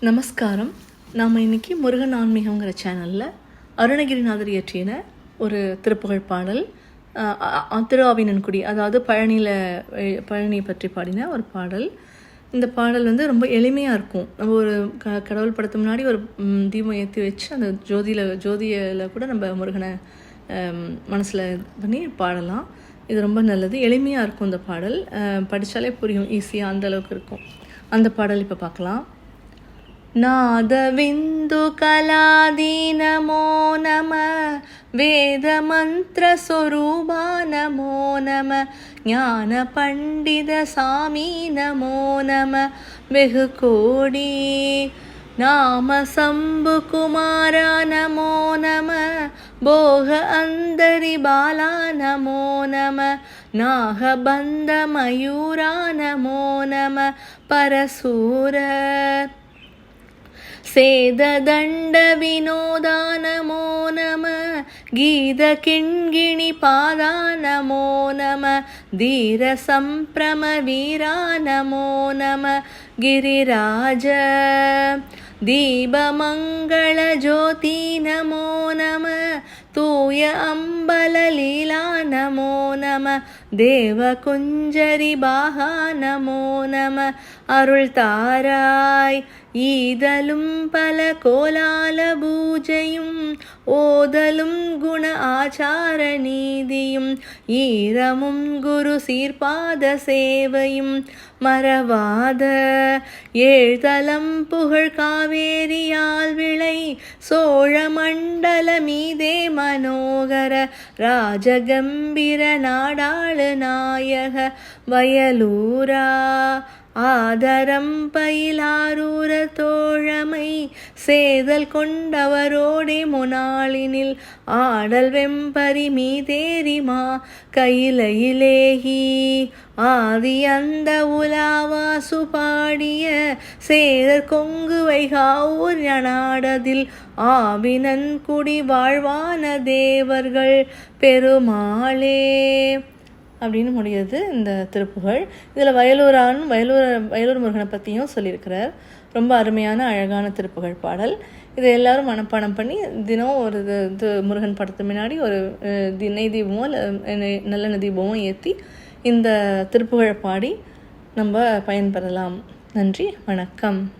நமஸ்காரம். நாம் இன்றைக்கி முருகன் ஆன்மீகங்கிற சேனலில் அருணகிரிநாதர் இயற்றின ஒரு திருப்புகழ் பாடல் அஹ், அ- அதாவது பழனியில் பழனியை பற்றி பாடின ஒரு பாடல். இந்த பாடல் வந்து ரொம்ப எளிமையாக இருக்கும். நம்ம ஒரு க கடவுள் படத்து முன்னாடி ஒரு தீபம் ஏற்றி வச்சு அந்த ஜோதியில் ஜோதியில் கூட நம்ம முருகனை மனசில் பண்ணி பாடலாம். இது ரொம்ப நல்லது. எளிமையாக இருக்கும் இந்த பாடல். படித்தாலே புரியும். ஈஸியாக அந்த அளவுக்கு இருக்கும். அந்த பாடல் இப்போ பார்க்கலாம் नादविन्दुकलादी नमो नमः वेदमन्त्रस्वरूपा नमो नमः ज्ञानपण्डितसामी नमो नमः बहुकोडी नाम शम्भुकुमारा नमो नमः भोग अन्दरिबाला नमो नमः नागबन्धमयूरा नमो नमः परसूर सेददण्डविनोदा नमो नमः गीतकिङ्गिणिपादा नमो नमः धीरसम्प्रमवीरा नमो नमः गिरिराज दीपमङ्गलज्योति नमो नमः तूय अम्बललीला नमो நம. தேவ குஞ்சரி பாகா நமோ நம. அருள் தாராய். ஈதலும் பல கோலால பூஜையும் ஓதலும் குண ஆச்சார நீதியும் ஈரமும் குரு சீர்பாத சேவையும். மறவாத ஏழ்தலம் புகழ் காவேரியால் விளை சோழ மண்டல மீதே மனோகர ராஜகம்பீர நாடாளு நாயக வயலூரா. ஆதரம் பயிலாரூர தோழமை சேதல் கொண்டவரோடே மொனாளினில் ஆடல் வெம்பரி மீதேரிமா கையிலையிலேகி ஆதி அந்த உலாவாசு பாடிய சேதர் கொங்கு வைகாவூர் ஞனாடதில் ஆவினன் குடி வாழ்வான தேவர்கள் பெருமாளே. அப்படின்னு முடியுது இந்த திருப்புகழ். இதில் வயலூரான் வயலூர் வயலூர் முருகனை பற்றியும் சொல்லியிருக்கிறார். ரொம்ப அருமையான அழகான திருப்புகழ் பாடல். இதை எல்லாரும் மனப்பாடம் பண்ணி தினம் ஒரு இது முருகன் படத்து முன்னாடி ஒரு தி- நெய் தீபமோ இல்லை நெய்- நல்லெண்ணெய் தீபமோ ஏற்றி இந்த திருப்புகழை பாடி நம்ம பயன்பெறலாம். நன்றி வணக்கம்.